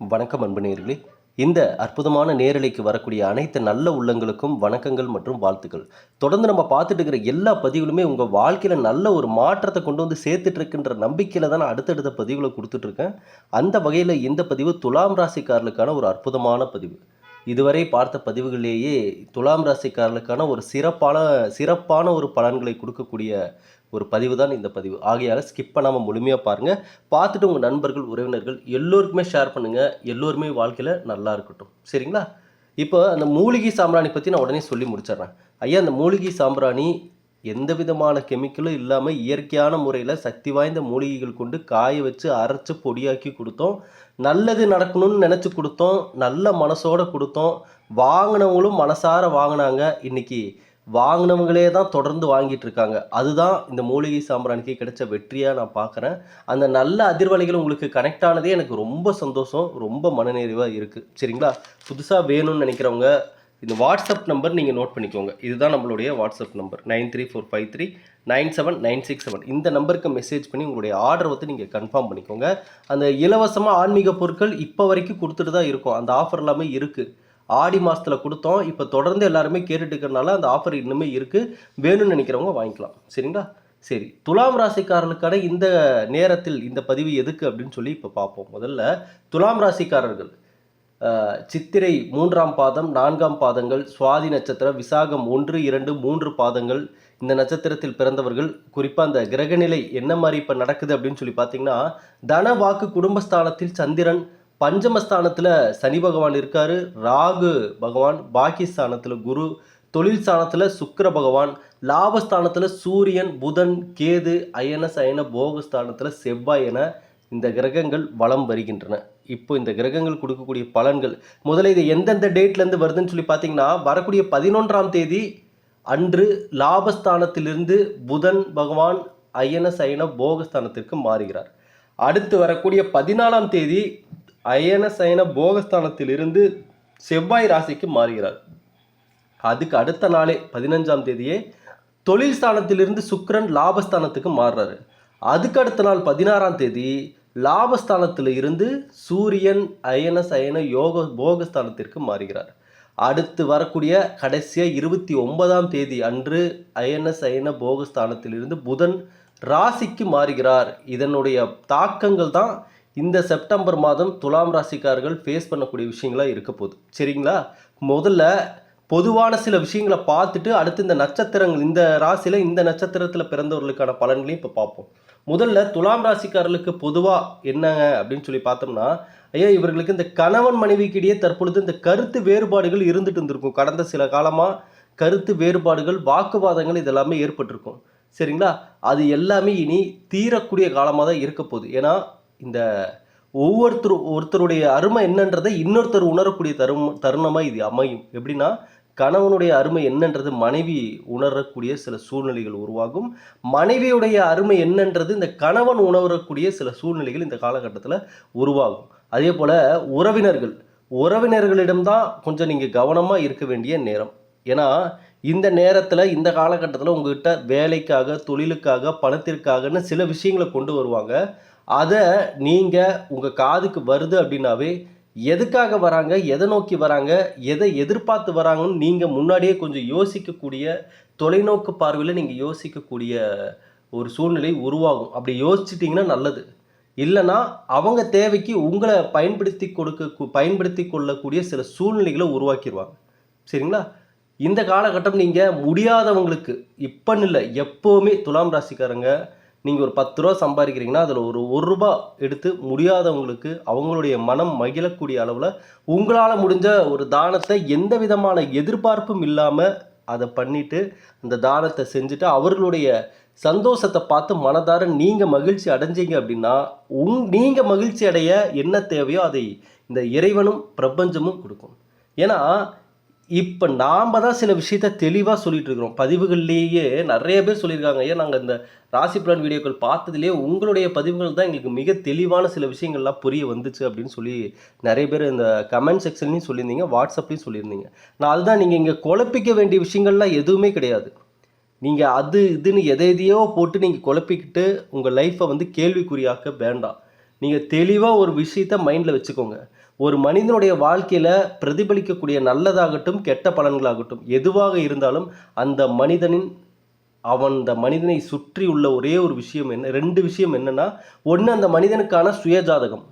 வணக்கம் அன்பு நேர்களே. இந்த அற்புதமான நேரலைக்கு வரக்கூடிய அனைத்து நல்ல உள்ளங்களுக்கும் வணக்கங்கள் மற்றும் வாழ்த்துக்கள். தொடர்ந்து நம்ம பார்த்துட்டு இருக்கிற எல்லா பதிவுகளுமே உங்கள் வாழ்க்கையில் நல்ல ஒரு மாற்றத்தை கொண்டு வந்து சேர்த்துட்டு இருக்கின்ற நம்பிக்கையில் தான் அடுத்தடுத்த பதிவுகளை கொடுத்துட்ருக்கேன் அந்த வகையில் இந்த பதிவு துலாம் ராசிக்காரர்களுக்கான ஒரு அற்புதமான பதிவு. இதுவரை பார்த்த பதிவுகளிலேயே துலாம் ராசிக்காரர்களுக்கான ஒரு சிறப்பான சிறப்பான ஒரு பலன்களை கொடுக்கக்கூடிய ஒரு பதிவு தான் இந்த பதிவு. ஆகையால் ஸ்கிப் பண்ணாமல் முழுமையாக பாருங்கள் பார்த்துட்டு உங்கள் நண்பர்கள் உறவினர்கள் எல்லோருக்குமே ஷேர் பண்ணுங்கள் எல்லோருமே வாழ்க்கையில் நல்லா இருக்கட்டும். சரிங்களா? இப்போ அந்த மூலிகை சாம்பிராணி பற்றி நான் உடனே சொல்லி முடிச்சிடுறேன். ஐயா அந்த மூலிகை சாம்பிராணி எந்த விதமான கெமிக்கலும் இல்லாமல் இயற்கையான முறையில் சக்தி வாய்ந்த மூலிகைகள் கொண்டு காய வச்சு அரைச்சி பொடியாக்கி கொடுத்தோம். நல்லது நடக்கணும்னு நினச்சி கொடுத்தோம். நல்ல மனசோடு கொடுத்தோம். வாங்கினவங்களும் மனசார வாங்கினாங்க. இன்னைக்கு வாங்கினவங்களே தான் தொடர்ந்து வாங்கிட்டு இருக்காங்க அதுதான் இந்த மூலிகை சாம்பிராணிக்கு கிடைச்ச வெற்றியாக நான் பார்க்குறேன் அந்த நல்ல அதிர்வலைகள் உங்களுக்கு கனெக்ட் ஆனதே எனக்கு ரொம்ப சந்தோஷம் ரொம்ப மனநிறைவாக இருக்குது சரிங்களா? புதுசாக வேணும்னு நினைக்கிறவங்க இந்த வாட்ஸ்அப் நம்பர் நீங்கள் நோட் பண்ணிக்கோங்க. இதுதான் நம்மளுடைய WhatsApp number nine three four five three nine seven nine six seven. இந்த நம்பருக்கு மெசேஜ் பண்ணி உங்களுடைய ஆர்டர் வந்து நீங்கள் கன்ஃபார்ம் பண்ணிக்கோங்க. அந்த இலவசமாக ஆன்மீக பொருட்கள் இப்போ வரைக்கும் கொடுத்துட்டு தான் இருக்கும். அந்த ஆஃபர் எல்லாமே இருக்குது ஆடி மாதத்தில் கொடுத்தோம். இப்போ தொடர்ந்து எல்லாருமே கேட்டுட்டு இருக்கிறனால அந்த ஆஃபர் இன்னுமே இருக்குது வேணும்னு நினைக்கிறவங்க வாங்கிக்கலாம். சரிங்களா? சரி. துலாம் ராசிக்காரர்களுக்கான இந்த நேரத்தில் இந்த பதிவு எதுக்கு அப்படின்னு சொல்லி இப்போ பார்ப்போம். முதல்ல துலாம் ராசிக்காரர்கள். சித்திரை மூன்றாம் பாதம் நான்காம் பாதங்கள் சுவாதி நட்சத்திரம் விசாகம் ஒன்று இரண்டு மூன்று பாதங்கள். இந்த நட்சத்திரத்தில் பிறந்தவர்கள் குறிப்பாக அந்த கிரகநிலை என்ன மாதிரி இப்போ நடக்குது அப்படின்னு சொல்லி பார்த்தீங்கன்னா தன வாக்கு குடும்பஸ்தானத்தில் சந்திரன் பஞ்சமஸ்தானத்தில் சனி பகவான் இருக்கார் ராகு பகவான் பாக்கிஸ்தானத்தில் குரு தொழில் ஸ்தானத்தில் சுக்கர பகவான் லாபஸ்தானத்தில் சூரியன் புதன் கேது அயன சயன போகஸ்தானத்தில் செவ்வாய் என இந்த கிரகங்கள் வலம் வருகின்றன. இப்போ இந்த கிரகங்கள் கொடுக்கக்கூடிய பலன்கள் முதல்ல இது எந்தெந்த டேட்லேருந்து வருதுன்னு சொல்லி பார்த்தீங்கன்னா வரக்கூடிய பதினொன்றாம் தேதி அன்று லாபஸ்தானத்திலிருந்து புதன் பகவான் அயன சயன போகஸ்தானத்திற்கு மாறுகிறார். அடுத்து வரக்கூடிய பதினாலாம் தேதி அயன சயன போகஸ்தானத்திலிருந்து செவ்வாய் ராசிக்கு மாறுகிறார். அதுக்கு அடுத்த நாளே பதினஞ்சாம் தேதியே தொழில் ஸ்தானத்திலிருந்து சுக்கரன் லாபஸ்தானத்துக்கு மாறுறாரு. அதுக்கு அடுத்த நாள் பதினாறாம் தேதி லாபஸ்தானத்தில் இருந்து சூரியன் அயன சயன யோக போகஸ்தானத்திற்கு மாறுகிறார். அடுத்து வரக்கூடிய கடைசியாக இருபத்தி ஒன்பதாம் தேதி அன்று அயன சயன போகஸ்தானத்திலிருந்து புதன் ராசிக்கு மாறுகிறார். இதனுடைய தாக்கங்கள் தான் இந்த செப்டம்பர் மாதம் துலாம் ராசிக்காரர்கள் ஃபேஸ் பண்ணக்கூடிய விஷயங்களாக இருக்க போகுது. சரிங்களா? முதல்ல பொதுவான சில விஷயங்களை பார்த்துட்டு அடுத்து இந்த நட்சத்திரங்கள் இந்த ராசியில் இந்த நட்சத்திரத்தில் பிறந்தவர்களுக்கான பலன்களையும் இப்போ பார்ப்போம். முதல்ல துலாம் ராசிக்காரர்களுக்கு பொதுவாக என்னங்க அப்படின்னு சொல்லி பார்த்தோம்னா ஐயா இவர்களுக்கு இந்த கணவன் மனைவிக்கிடையே தற்பொழுது இந்த கருத்து வேறுபாடுகள் இருந்துட்டு இருந்திருக்கும். கடந்த சில காலமாக கருத்து வேறுபாடுகள் வாக்குவாதங்கள் இதெல்லாமே ஏற்பட்டிருக்கும். சரிங்களா? அது எல்லாமே இனி தீரக்கூடிய காலமாக தான் இருக்க போகுது. ஏன்னா இந்த ஒவ்வொருத்தர் ஒருத்தருடைய அருமை என்னன்றதை இன்னொருத்தர் உணரக்கூடிய தரும் தருணமாக இது அமையும். எப்படின்னா கணவனுடைய அருமை என்னன்றது மனைவி உணரக்கூடிய சில சூழ்நிலைகள் உருவாகும். மனைவியுடைய அருமை என்னன்றது இந்த கணவன் உணரக்கூடிய சில சூழ்நிலைகள் இந்த காலகட்டத்தில் உருவாகும். அதே போல் உறவினர்கள் உறவினர்களிடம்தான் கொஞ்சம் நீங்கள் கவனமாக இருக்க வேண்டிய நேரம். ஏன்னா இந்த நேரத்தில் இந்த காலகட்டத்தில் உங்ககிட்ட வேலைக்காக தொழிலுக்காக பணத்திற்காகன்னு சில விஷயங்களை கொண்டு வருவாங்க. அதை நீங்கள் உங்கள் காதுக்கு வருது அப்படின்னாவே எதுக்காக வராங்க எதை நோக்கி வராங்க எதை எதிர்பார்த்து வராங்கன்னு நீங்கள் முன்னாடியே கொஞ்சம் யோசிக்கக்கூடிய தொலைநோக்கு பார்வையில் நீங்கள் யோசிக்கக்கூடிய ஒரு சூழ்நிலை உருவாகும். அப்படி யோசிச்சிட்டிங்கன்னா நல்லது. இல்லைன்னா அவங்க தேவைக்கு உங்களை பயன்படுத்தி கொடுக்க பயன்படுத்தி கொள்ளக்கூடிய சில சூழ்நிலைகளை உருவாக்கிடுவாங்க சரிங்களா? இந்த காலகட்டம் நீங்கள் முடியாதவங்களுக்கு இப்போன்னு இல்லை எப்போவுமே துலாம் ராசிக்காரங்க நீங்கள் ஒரு பத்து ரூபா சம்பாதிக்கிறீங்கன்னா அதில் ஒரு ஒரு ரூபா எடுத்து முடியாதவங்களுக்கு அவங்களுடைய மனம் மகிழக்கூடிய அளவில் உங்களால் முடிஞ்ச ஒரு தானத்தை எந்த விதமான எதிர்பார்ப்பும் இல்லாமல் அதை பண்ணிவிட்டு அந்த தானத்தை செஞ்சுட்டு அவர்களுடைய சந்தோஷத்தை பார்த்து மனதார நீங்கள் மகிழ்ச்சி அடைஞ்சீங்க அப்படின்னா உங் நீங்கள் மகிழ்ச்சி அடைய என்ன தேவையோ அதை இந்த இறைவனும் பிரபஞ்சமும் கொடுக்கும். ஏன்னா இப்போ நாம் தான் சில விஷயத்த தெளிவாக சொல்லிட்டு இருக்கிறோம். பதிவுகள்லேயே நிறைய பேர் சொல்லியிருக்காங்க. ஏன் நாங்கள் இந்த ராசி பலன் வீடியோக்கள் பார்த்ததுலேயே உங்களுடைய பதிவுகள் தான் எங்களுக்கு மிக தெளிவான சில விஷயங்கள்லாம் புரிய வந்துச்சு அப்படின்னு சொல்லி நிறைய பேர் இந்த கமெண்ட் செக்ஷன்லையும் சொல்லியிருந்தீங்க வாட்ஸ்அப்லேயும் சொல்லியிருந்தீங்க. நான் அதுதான் நீங்கள் இங்கே குழப்பிக்க வேண்டிய விஷயங்கள்லாம் எதுவுமே கிடையாது. நீங்கள் அது இதுன்னு எதை எதையோ போட்டு நீங்கள் குழப்பிக்கிட்டு உங்கள் லைஃப்பை வந்து கேள்விக்குறியாக்க வேண்டாம். நீங்கள் தெளிவாக ஒரு விஷயத்த மைண்டில் வச்சுக்கோங்க. ஒரு மனிதனுடைய வாழ்க்கையில் பிரதிபலிக்கக்கூடிய நல்லதாகட்டும் கெட்ட பலன்களாகட்டும் எதுவாக இருந்தாலும் அந்த மனிதனின் அவன் அந்த மனிதனை சுற்றி உள்ள ஒரே ஒரு விஷயம் என்ன ரெண்டு விஷயம் என்னென்னா ஒன்று அந்த மனிதனுக்கான சுயஜாதகம்.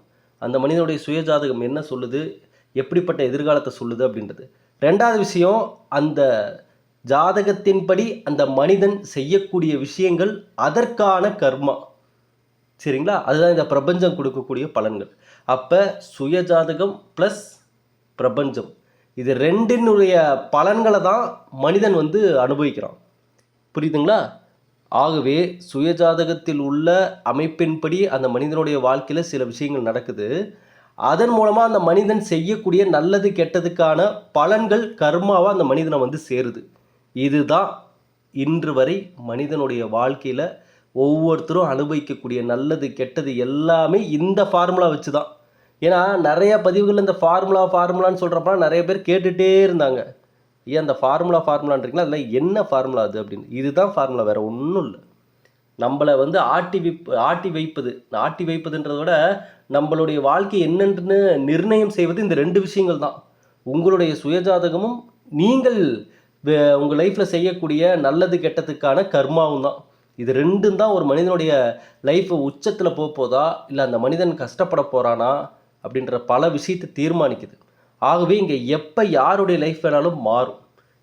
அந்த மனிதனுடைய சுயஜாதகம் என்ன சொல்லுது? எப்படிப்பட்ட எதிர்காலத்தை சொல்லுது அப்படின்றது. ரெண்டாவது விஷயம் அந்த ஜாதகத்தின்படி அந்த மனிதன் செய்யக்கூடிய விஷயங்கள் அதற்கான கர்மா. சரிங்களா? அதுதான் இந்த பிரபஞ்சம் கொடுக்கக்கூடிய பலன்கள். அப்போ சுயஜாதகம் ப்ளஸ் பிரபஞ்சம். இது ரெண்டினுடைய பலன்களை தான் மனிதன் வந்து அனுபவிக்கிறான். புரியுதுங்களா? ஆகவே சுயஜாதகத்தில் உள்ள அமைப்பின்படி அந்த மனிதனுடைய வாழ்க்கையில் சில விஷயங்கள் நடக்குது. அதன் மூலமாக அந்த மனிதன் செய்யக்கூடிய நல்லது கெட்டதுக்கான பலன்கள் கர்மாவாக அந்த மனிதனை வந்து சேருது. இதுதான் இன்று வரை மனிதனுடைய வாழ்க்கையில் ஒவ்வொருத்தரும் அனுபவிக்கக்கூடிய நல்லது கெட்டது எல்லாமே இந்த ஃபார்முலா வச்சு தான் ஏன்னா நிறைய பதிவுகள் இந்த ஃபார்முலா ஃபார்முலான்னு சொல்கிறப்ப நிறைய பேர் கேட்டுகிட்டே இருந்தாங்க. ஏன் அந்த ஃபார்முலா ஃபார்முலான்றீங்களா அதில் என்ன ஃபார்முலா அது? அப்படின்னு. இதுதான் ஃபார்முலா வேறு ஒன்றும் இல்லை. நம்மளை வந்து ஆட்டி வைப்பு ஆட்டி வைப்பது. ஆட்டி வைப்பதுன்றத விட நம்மளுடைய வாழ்க்கை என்னென்றுன்னு நிர்ணயம் செய்வது இந்த ரெண்டு விஷயங்கள் தான். உங்களுடைய சுயஜாதகமும் நீங்கள் உங்கள் லைஃப்பில் செய்யக்கூடிய நல்லது கெட்டதுக்கான கர்மாவும் தான். இது ரெண்டும் தான் ஒரு மனிதனுடைய லைஃப்பை உச்சத்தில் போக போதா? இல்லை அந்த மனிதன் கஷ்டப்பட போகிறானா அப்படின்ற பல விஷயத்தை தீர்மானிக்குது. ஆகவே இங்கே எப்போ யாருடைய லைஃப் வேணாலும் மாறும்.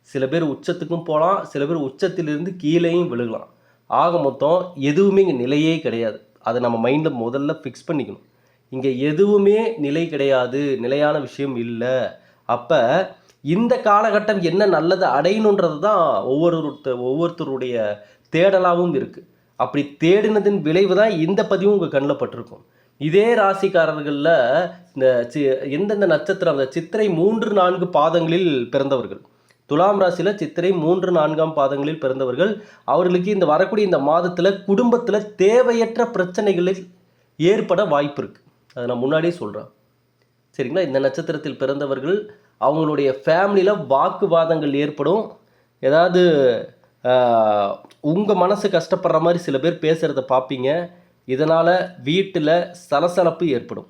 சில பேர் உச்சத்துக்கும் போகலாம் சில பேர் உச்சத்திலிருந்து கீழேயும் விழுகலாம். ஆக மொத்தம் எதுவுமே இங்கே நிலையே கிடையாது. அதை நம்ம மைண்டில் முதல்ல ஃபிக்ஸ் பண்ணிக்கணும். இங்கே எதுவுமே நிலை கிடையாது நிலையான விஷயம் இல்லை. அப்போ இந்த காலகட்டம் என்ன நல்லது அடையணுன்றது தான் ஒவ்வொருத்த ஒவ்வொருத்தருடைய தேடலாகவும் இருக்குது அப்படி தேடினதின் விளைவு தான் இந்த பதிவும் உங்கள் கண்ணில் பட்டிருக்கும். இதே ராசிக்காரர்களில் இந்த சி எந்தெந்த நட்சத்திரம் அந்த சித்திரை மூன்று நான்கு பாதங்களில் பிறந்தவர்கள். துலாம் ராசியில் சித்திரை மூன்று நான்காம் பாதங்களில் பிறந்தவர்கள். அவர்களுக்கு இந்த வரக்கூடிய இந்த மாதத்தில் குடும்பத்தில் தேவையற்ற பிரச்சனைகளில் ஏற்பட வாய்ப்பு இருக்குது அதை நான் முன்னாடியே சொல்கிறேன் சரிங்களா? இந்த நட்சத்திரத்தில் பிறந்தவர்கள் அவங்களுடைய ஃபேமிலியில் வாக்குவாதங்கள் ஏற்படும். ஏதாவது உங்கள் மனசு கஷ்டப்படுற மாதிரி சில பேர் பேசுகிறத பார்ப்பீங்க இதனால் வீட்டில் சலசலப்பு ஏற்படும்.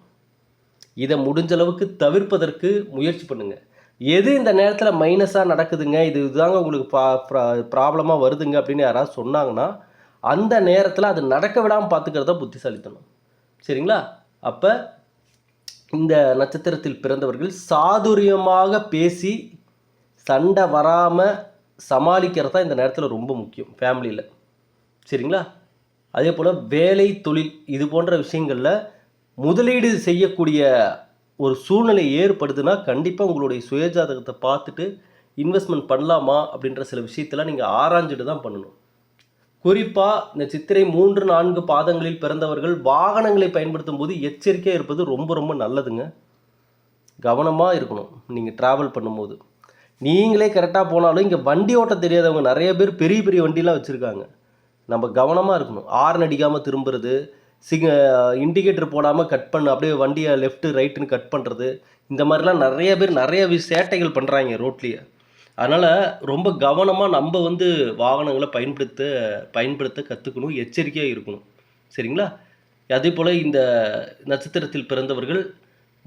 இதை முடிஞ்ச அளவுக்கு தவிர்ப்பதற்கு முயற்சி பண்ணுங்கள் எது இந்த நேரத்தில் மைனஸாக நடக்குதுங்க இது இதுதாங்க உங்களுக்கு ப்ராப்ளமாக வருதுங்க அப்படின்னு யாராவது சொன்னாங்கன்னா அந்த நேரத்தில் அது நடக்க விடாமல் பார்த்துக்கிறத புத்திசாலித்தனம். சரிங்களா? அப்போ இந்த நட்சத்திரத்தில் பிறந்தவர்கள் சாதுரியமாக பேசி சண்டை வராமல் சமாளிக்கிறது தான் இந்த நேரத்தில் ரொம்ப முக்கியம் ஃபேமிலியில் சரிங்களா? அதே போல் வேலை தொழில் இது போன்ற விஷயங்களில் முதலீடு செய்யக்கூடிய ஒரு சூழ்நிலை ஏற்படுதுன்னா கண்டிப்பாக உங்களுடைய சுயஜாதகத்தை பார்த்துட்டு இன்வெஸ்ட்மெண்ட் பண்ணலாமா அப்படின்ற சில விஷயத்தெல்லாம் நீங்கள் ஆராய்ஞ்சிட்டு தான் பண்ணணும். குறிப்பாக இந்த சித்திரை மூன்று நான்கு பாதங்களில் பிறந்தவர்கள் வாகனங்களை பயன்படுத்தும் போது எச்சரிக்கையாக இருப்பது ரொம்ப ரொம்ப நல்லதுங்க. கவனமாக இருக்கணும். நீங்கள் ட்ராவல் பண்ணும்போது. நீங்களே கரெக்டாக போனாலும் இங்கே வண்டி ஓட்ட தெரியாதவங்க நிறைய பேர் பெரிய பெரிய வண்டிலாம் வச்சுருக்காங்க. நம்ம கவனமாக இருக்கணும். ஆர்ன் அடிக்காமல் திரும்புறது சிக இண்டிகேட்டர் போடாமல் கட் பண்ண அப்படியே வண்டியை லெஃப்ட்டு ரைட்டுன்னு கட் பண்ணுறது இந்த மாதிரிலாம் நிறைய பேர் நிறைய சேட்டைகள் பண்ணுறாங்க ரோட்லேயே அதனால் ரொம்ப கவனமாக நம்ம வந்து வாகனங்களை பயன்படுத்த பயன்படுத்த கற்றுக்கணும் எச்சரிக்கையாக இருக்கணும். சரிங்களா? அதே போல் இந்த நட்சத்திரத்தில் பிறந்தவர்கள்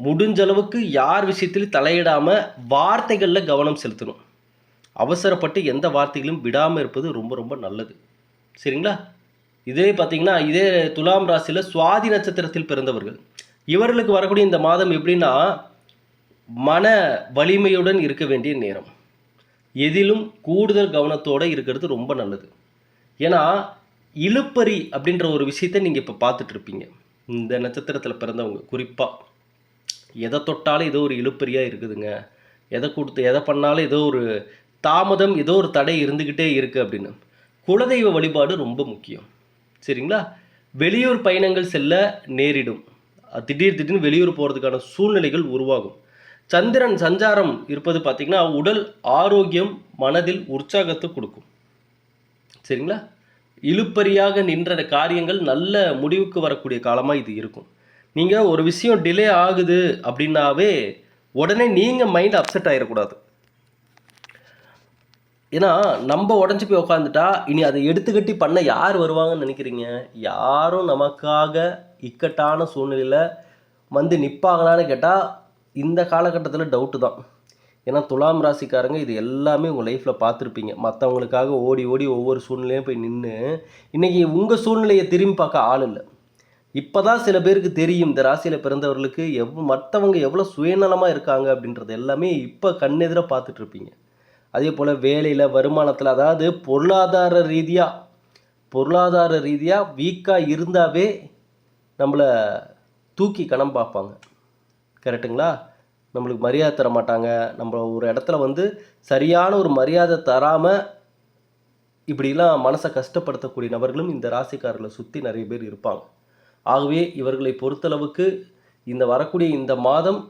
முடிஞ்ச அளவுக்கு யார் விஷயத்திலும் தலையிடாமல் வார்த்தைகளில் கவனம் செலுத்தணும். அவசரப்பட்டு எந்த வார்த்தைகளும் விடாமல் இருப்பது ரொம்ப ரொம்ப நல்லது. சரிங்களா? இதே பார்த்தீங்கன்னா இதே துலாம் ராசியில் சுவாதி நட்சத்திரத்தில் பிறந்தவர்கள். இவர்களுக்கு வரக்கூடிய இந்த மாதம் எப்படின்னா மன வலிமையுடன் இருக்க வேண்டிய நேரம். எதிலும் கூடுதல் கவனத்தோடு இருக்கிறது ரொம்ப நல்லது. ஏன்னா இழுப்பறி அப்படின்ற ஒரு விஷயத்தை நீங்கள் இப்போ பார்த்துட்ருப்பீங்க இந்த நட்சத்திரத்தில் பிறந்தவங்க குறிப்பாக எதை தொட்டாலும் ஏதோ ஒரு இழுப்பறியாக இருக்குதுங்க. எதை கொடுத்து எதை பண்ணாலும் ஏதோ ஒரு தாமதம் ஏதோ ஒரு தடை இருந்துக்கிட்டே இருக்குது அப்படின்னு. குலதெய்வ வழிபாடு ரொம்ப முக்கியம். சரிங்களா? வெளியூர் பயணங்கள் செல்ல நேரிடும். திடீர் திடீர்னு வெளியூர் போகிறதுக்கான சூழ்நிலைகள் உருவாகும். சந்திரன் சஞ்சாரம் இருப்பது பார்த்திங்கன்னா உடல் ஆரோக்கியம் மனதில் உற்சாகத்தை கொடுக்கும். சரிங்களா? இழுப்பறியாக நின்ற காரியங்கள் நல்ல முடிவுக்கு வரக்கூடிய காலமாக இது இருக்கும். நீங்கள் ஒரு விஷயம் டிலே ஆகுது அப்படின்னாவே உடனே நீங்கள் மைண்ட் அப்செட் ஆகிடக்கூடாது ஏன்னா நம்ம உடஞ்சி போய் உக்காந்துட்டா இனி அதை எடுத்துக்கட்டி பண்ண யார் வருவாங்கன்னு நினைக்கிறீங்க? யாரும் நமக்காக இக்கட்டான சூழ்நிலையில் வந்து நிற்பாங்களான்னு கேட்டால் இந்த காலகட்டத்தில் டவுட்டு தான். ஏன்னா துலாம் ராசிக்காரங்க இது எல்லாமே உங்கள் லைஃப்பில் பார்த்துருப்பீங்க. மற்றவங்களுக்காக ஓடி ஓடி ஒவ்வொரு சூழ்நிலையும் போய் நின்று இன்றைக்கி உங்கள் சூழ்நிலையை திரும்பி பார்க்க ஆள் இல்லை. இப்போ தான் சில பேருக்கு தெரியும் இந்த ராசியில் பிறந்தவர்களுக்கு எவ் மற்றவங்க எவ்வளோ சுயநலமாக இருக்காங்க அப்படின்றது எல்லாமே இப்போ கண்ணெதிராக பார்த்துட்டு இருப்பீங்க அதே போல் வேலையில் வருமானத்தில் அதாவது பொருளாதார ரீதியாக பொருளாதார ரீதியாக வீக்காக இருந்தாவே நம்மளை தூக்கி கணம் பார்ப்பாங்க. கரெக்டுங்களா நம்மளுக்கு மரியாதை தர மாட்டாங்க. நம்ம ஒரு இடத்துல வந்து சரியான ஒரு மரியாதை தராமல் இப்படிலாம் மனசை கஷ்டப்படுத்தக்கூடிய நபர்களும் இந்த ராசிக்காரர்களை சுற்றி நிறைய பேர் இருப்பாங்க. ஆகவே இவர்களை பொறுத்தளவுக்கு இந்த வரக்கூடிய இந்த மாதம்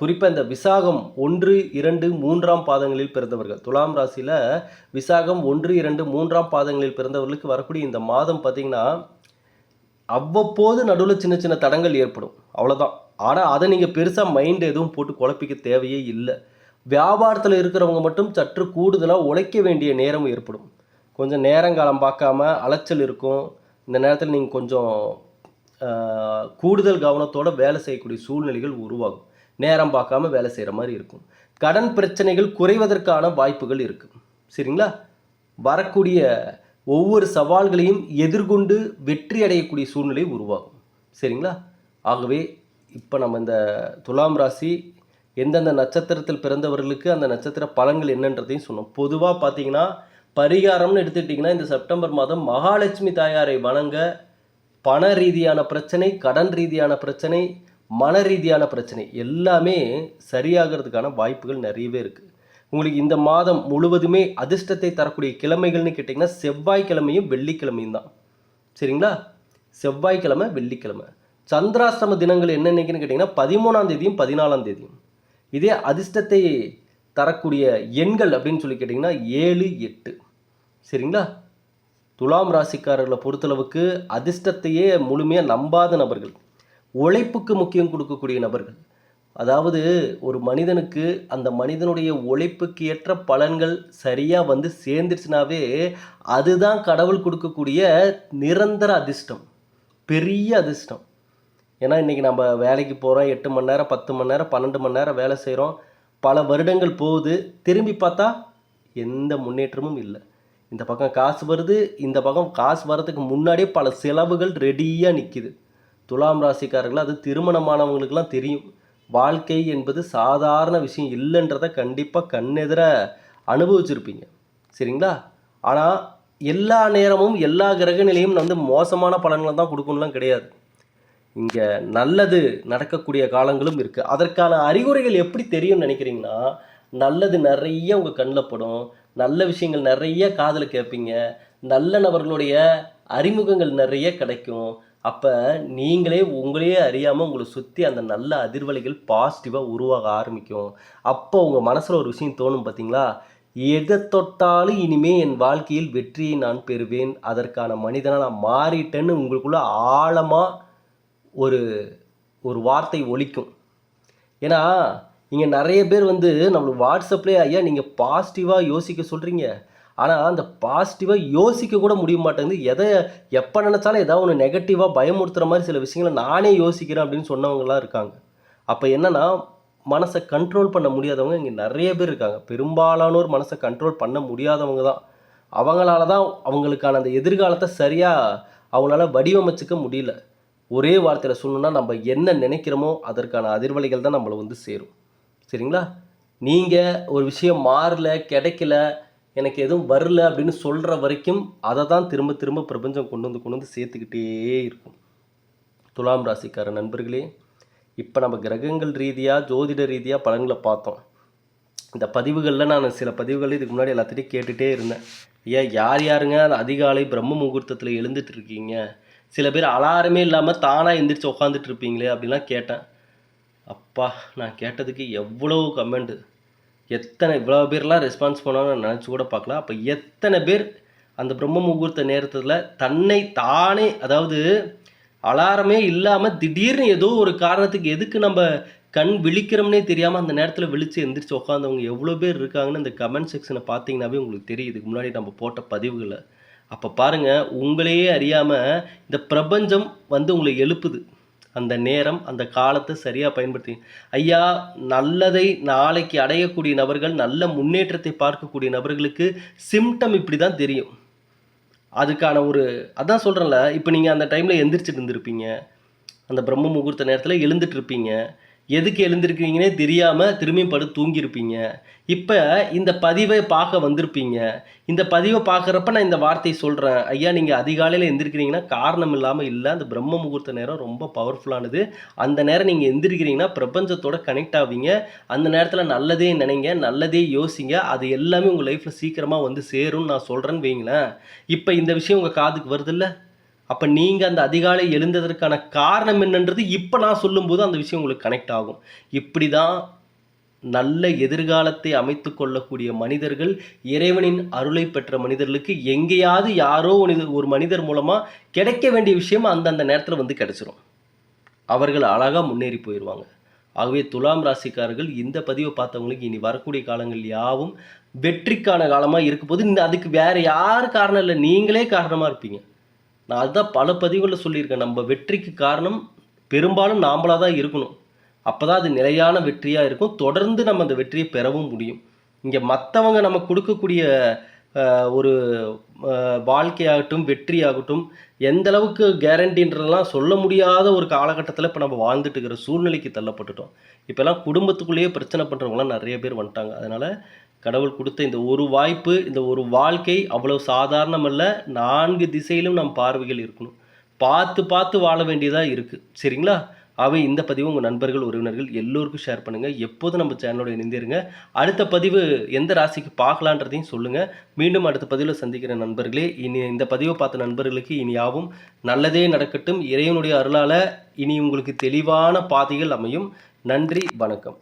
குறிப்பாக இந்த விசாகம் ஒன்று இரண்டு மூன்றாம் பாதங்களில் பிறந்தவர்கள். துலாம் ராசியில் விசாகம் ஒன்று இரண்டு மூன்றாம் பாதங்களில் பிறந்தவர்களுக்கு வரக்கூடிய இந்த மாதம் பார்த்திங்கன்னா அவ்வப்போது நடுவில் சின்ன சின்ன தடங்கள் ஏற்படும். அவ்வளோதான் ஆனால் அதை நீங்கள் பெருசாக மைண்ட் எதுவும் போட்டு குழப்பிக்க தேவையே இல்லை. வியாபாரத்தில் இருக்கிறவங்க மட்டும் சற்று கூடுதலாக உழைக்க வேண்டிய நேரம் ஏற்படும். கொஞ்சம் நேரங்காலம் பார்க்காம அலைச்சல் இருக்கும். இந்த நேரத்தில் நீங்கள் கொஞ்சம் கூடுதல் கவனத்தோடு வேலை செய்யக்கூடிய சூழ்நிலைகள் உருவாகும். நேரம் பார்க்காம வேலை செய்கிற மாதிரி இருக்கும். கடன் பிரச்சனைகள் குறைவதற்கான வாய்ப்புகள் இருக்குது சரிங்களா? வரக்கூடிய ஒவ்வொரு சவால்களையும் எதிர்கொண்டு வெற்றி அடையக்கூடிய சூழ்நிலை உருவாகும். சரிங்களா? ஆகவே இப்போ நம்ம இந்த துலாம் ராசி எந்தெந்த நட்சத்திரத்தில் பிறந்தவர்களுக்கு அந்த நட்சத்திர பலன்கள் என்னன்றதையும் சொன்னோம். பொதுவாக பார்த்தீங்கன்னா பரிகாரம்னு எடுத்துக்கிட்டிங்கன்னா இந்த செப்டம்பர் மாதம் மகாலட்சுமி தாயாரை வணங்க பண ரீதியான பிரச்சனை கடன் ரீதியான பிரச்சனை மன ரீதியான பிரச்சனை எல்லாமே சரியாகிறதுக்கான வாய்ப்புகள் நிறையவே இருக்குது உங்களுக்கு இந்த மாதம் முழுவதுமே அதிர்ஷ்டத்தை தரக்கூடிய கிழமைகள்னு கேட்டிங்கன்னா செவ்வாய்க்கிழமையும் வெள்ளிக்கிழமையும் தான். சரிங்களா? செவ்வாய்க்கிழமை வெள்ளிக்கிழமை. சந்திராஷ்டம தினங்கள் என்னென்னக்குன்னு கேட்டிங்கன்னா பதிமூணாம் தேதியும் பதினாலாம் தேதியும். இதே அதிர்ஷ்டத்தை தரக்கூடிய எண்கள் அப்படின்னு சொல்லி கேட்டிங்கன்னா ஏழு எட்டு. சரிங்களா? துலாம் ராசிக்காரர்களை பொறுத்தளவுக்கு அதிர்ஷ்டத்தையே முழுமையாக நம்பாத நபர்கள். உழைப்புக்கு முக்கியம் கொடுக்கக்கூடிய நபர்கள். அதாவது ஒரு மனிதனுக்கு அந்த மனிதனுடைய உழைப்புக்கு ஏற்ற பலன்கள் சரியாக வந்து சேர்ந்துருச்சுனாவே அதுதான் கடவுள் கொடுக்கக்கூடிய நிரந்தர அதிர்ஷ்டம். பெரிய அதிர்ஷ்டம். ஏன்னா இன்றைக்கி நம்ம வேலைக்கு போகிறோம் எட்டு மணி நேரம் பத்து மணி நேரம் பன்னெண்டு மணி நேரம் வேலை செய்கிறோம் பல வருடங்கள் போகுது. திரும்பி பார்த்தா எந்த முன்னேற்றமும் இல்லை. இந்த பக்கம் காசு வருது இந்த பக்கம் காசு வர்றதுக்கு முன்னாடியே பல செலவுகள் ரெடியாக நிற்கிது துலாம் ராசிக்காரர்கள் அது திருமணமானவங்களுக்கெல்லாம் தெரியும். வாழ்க்கை என்பது சாதாரண விஷயம் இல்லைன்றதை கண்டிப்பாக கண்ணெதிர அனுபவிச்சிருப்பீங்க. சரிங்களா? ஆனால் எல்லா நேரமும் எல்லா கிரக நிலையும் வந்து மோசமான பலன்களை தான் கொடுக்கணும்லாம் கிடையாது. இங்கே நல்லது நடக்கக்கூடிய காலங்களும் இருக்குது அதற்கான அறிகுறிகள் எப்படி தெரியும்னு நினைக்கிறீங்கன்னா நல்லது நிறைய உங்கள் கண்ணில் படும். நல்ல விஷயங்கள் நிறைய காதில் கேட்பீங்க. நல்ல நபர்களுடைய அறிமுகங்கள் நிறைய கிடைக்கும். அப்போ நீங்களே உங்களையே அறியாமல் உங்களை சுற்றி அந்த நல்ல அதிர்வலைகள் பாசிட்டிவாக உருவாக ஆரம்பிக்கும். அப்போ உங்கள் மனசில் ஒரு விஷயம் தோணும் பார்த்தீங்களா எதை தொட்டாலும் இனிமே என் வாழ்க்கையில் வெற்றியை நான் பெறுவேன். அதற்கான மனிதனாக நான் மாறிட்டேன்னு உங்களுக்குள்ள ஆழமாக ஒரு ஒரு வார்த்தை ஒழிக்கும் ஏன்னா இங்கே நிறைய பேர் வந்து நம்மளுக்கு வாட்ஸ்அப்லேயே ஐயா நீங்கள் பாசிட்டிவாக யோசிக்க சொல்கிறீங்க ஆனால் அந்த பாசிட்டிவாக யோசிக்க கூட முடிய மாட்டேங்குது. எதை எப்போ நினச்சாலும் ஏதாவது ஒன்று நெகட்டிவாக பயமுறுத்துகிற மாதிரி சில விஷயங்களை நானே யோசிக்கிறேன் அப்படின்னு சொன்னவங்களாம் இருக்காங்க. அப்போ என்னென்னா மனசை கண்ட்ரோல் பண்ண முடியாதவங்க இங்கே நிறைய பேர் இருக்காங்க. பெரும்பாலானோர் மனசை கண்ட்ரோல் பண்ண முடியாதவங்க தான். அவங்களால தான் அவங்களுக்கான அந்த எதிர்காலத்தை சரியாக அவங்களால வடிவமைச்சிக்க முடியல. ஒரே வார்த்தையில் சொல்லணுன்னா நம்ம என்ன நினைக்கிறோமோ அதற்கான அதிர்வலைகள் தான் நம்மளை வந்து சேரும். சரிங்களா? நீங்கள் ஒரு விஷயம் மாறல கிடைக்கல எனக்கு எதுவும் வரல அப்படின்னு சொல்கிற வரைக்கும் அதை தான் திரும்ப திரும்ப பிரபஞ்சம் கொண்டு வந்து கொண்டு வந்து சேர்த்துக்கிட்டே இருக்கும். துலாம் ராசிக்கார நண்பர்களே இப்போ நம்ம கிரகங்கள் ரீதியாக ஜோதிட ரீதியாக பலன்களை பார்த்தோம். இந்த பதிவுகளில் நான் சில பதிவுகள் இதுக்கு முன்னாடி எல்லாத்திட்டையும் கேட்டுகிட்டே இருந்தேன். ஏன் யார் யாருங்க? அந்த அதிகாலை பிரம்ம முகூர்த்தத்தில் எழுந்துட்டு இருக்கீங்க? சில பேர் அலாரமே இல்லாமல் தானாக எந்திரிச்சு உட்காந்துட்டு இருப்பீங்களே அப்படின்லாம் கேட்டேன். அப்பா நான் கேட்டதுக்கு எவ்வளோ கமெண்ட்டு எத்தனை இவ்வளோ பேர்லாம் ரெஸ்பான்ஸ் பண்ணணும்னு நான் நினச்சி கூட பார்க்கலாம். அப்போ எத்தனை பேர் அந்த பிரம்ம முகூர்த்த நேரத்தில் தன்னை தானே அதாவது அலாரமே இல்லாமல் திடீர்னு ஏதோ ஒரு காரணத்துக்கு எதுக்கு நம்ம கண் விழிக்கிறோம்னே தெரியாமல் அந்த நேரத்தில் விழித்து எந்திரிச்சு உட்காந்தவங்க எவ்வளோ பேர் இருக்காங்கன்னு இந்த கமெண்ட் செக்ஷனை பார்த்தீங்கன்னாவே உங்களுக்கு தெரியும் இதுக்கு முன்னாடி நம்ம போட்ட பதிவுகளை. அப்போ பாருங்க உங்களையே அறியாமல் இந்த பிரபஞ்சம் வந்து உங்களை எழுப்புது. அந்த நேரம் அந்த காலத்தை சரியாக பயன்படுத்தி. ஐயா நல்லதை நாளைக்கு அடையக்கூடிய நபர்கள் நல்ல முன்னேற்றத்தை பார்க்கக்கூடிய நபர்களுக்கு சிம்டம் இப்படி தான் தெரியும். அதுக்கான ஒரு அதான் சொல்கிறேன்ல இப்போ நீங்கள் அந்த டைமில் எந்திரிச்சிட்டு இருந்திருப்பீங்க. அந்த பிரம்ம முகூர்த்த நேரத்தில் எழுந்துட்டு இருப்பீங்க. எதுக்கு எழுந்திருக்கீங்கன்னே தெரியாமல் திரும்பியும் படு தூங்கியிருப்பீங்க. இப்போ இந்த பதிவை பார்க்க வந்திருப்பீங்க. இந்த பதிவை பார்க்குறப்ப நான் இந்த வார்த்தையை சொல்கிறேன் ஐயா நீங்கள் அதிகாலையில் எந்திரிக்கிறீங்கன்னா காரணம் இல்லாமல் இல்லை. அந்த பிரம்ம முகூர்த்த நேரம் ரொம்ப பவர்ஃபுல்லானது அந்த நேரம் நீங்கள் எந்திரிக்கிறீங்கன்னா பிரபஞ்சத்தோட கனெக்ட் ஆவீங்க. அந்த நேரத்தில் நல்லதே நினைங்க நல்லதே யோசிங்க. அது எல்லாமே உங்கள் லைஃப்பில் சீக்கிரமாக வந்து சேரும்னு நான் சொல்கிறேன்னு வைங்களேன் இப்போ இந்த விஷயம் உங்கள் காதுக்கு வருதில்ல அப்போ நீங்கள் அந்த அதிகாலை எழுந்ததற்கான காரணம் என்னன்றது இப்போ நான் சொல்லும்போது அந்த விஷயம் உங்களுக்கு கனெக்ட் ஆகும். இப்படி தான் நல்ல எதிர்காலத்தை அமைத்து கொள்ளக்கூடிய மனிதர்கள் இறைவனின் அருளை பெற்ற மனிதர்களுக்கு எங்கேயாவது யாரோ ஒரு ஒரு மனிதர் மூலமாக கிடைக்க வேண்டிய விஷயம் அந்தந்த நேரத்தில் வந்து கிடைச்சிரும். அவர்கள் அழகாக முன்னேறி போயிடுவாங்க ஆகவே துலாம் ராசிக்காரர்கள் இந்த பதிவை பார்த்தவங்களுக்கு இனி வரக்கூடிய காலங்கள் யாவும் வெற்றிக்கான காலமாக இருக்கும் போது இந்த அதுக்கு வேறு யார் காரணம் இல்லை நீங்களே காரணமாக இருப்பீங்க. நான் அதுதான் பல பதிவுகளில் சொல்லியிருக்கேன். நம்ம வெற்றிக்கு காரணம் பெரும்பாலும் நாமளாக தான் இருக்கணும். அப்போ தான் அது நிலையான வெற்றியாக இருக்கும். தொடர்ந்து நம்ம அந்த வெற்றியை பெறவும் முடியும். இங்கே மற்றவங்க நம்ம கொடுக்கக்கூடிய ஒரு வாழ்க்கையாகட்டும் வெற்றியாகட்டும் எந்த அளவுக்கு கேரண்டின்றதெல்லாம் சொல்ல முடியாத ஒரு காலகட்டத்தில் இப்போ நம்ம வாழ்ந்துட்டு இருக்கிற சூழ்நிலைக்கு தள்ளப்பட்டுட்டோம். இப்போல்லாம் குடும்பத்துக்குள்ளேயே பிரச்சனை பண்ணுறவங்களாம் நிறைய பேர் வந்துட்டாங்க. அதனால் கடவுள் கொடுத்த இந்த ஒரு வாய்ப்பு இந்த ஒரு வாழ்க்கை அவ்வளோ சாதாரணமல்ல. நான்கு திசையிலும் நம் பார்வைகள் இருக்கணும். பார்த்து பார்த்து வாழ வேண்டியதாக இருக்குது சரிங்களா? அவை இந்த பதிவு உங்கள் நண்பர்கள் உறவினர்கள் எல்லோருக்கும் ஷேர் பண்ணுங்கள் எப்போதும் நம்ம சேனலோட இணைந்திருங்க. அடுத்த பதிவு எந்த ராசிக்கு பார்க்கலான்றதையும் சொல்லுங்கள் மீண்டும் அடுத்த பதிவில் சந்திக்கிற நண்பர்களே இனி இந்த பதிவை பார்த்த நண்பர்களுக்கு இனியாவும் நல்லதே நடக்கட்டும். இறைவனுடைய அருளால் இனி உங்களுக்கு தெளிவான பாதைகள் அமையும். நன்றி வணக்கம்.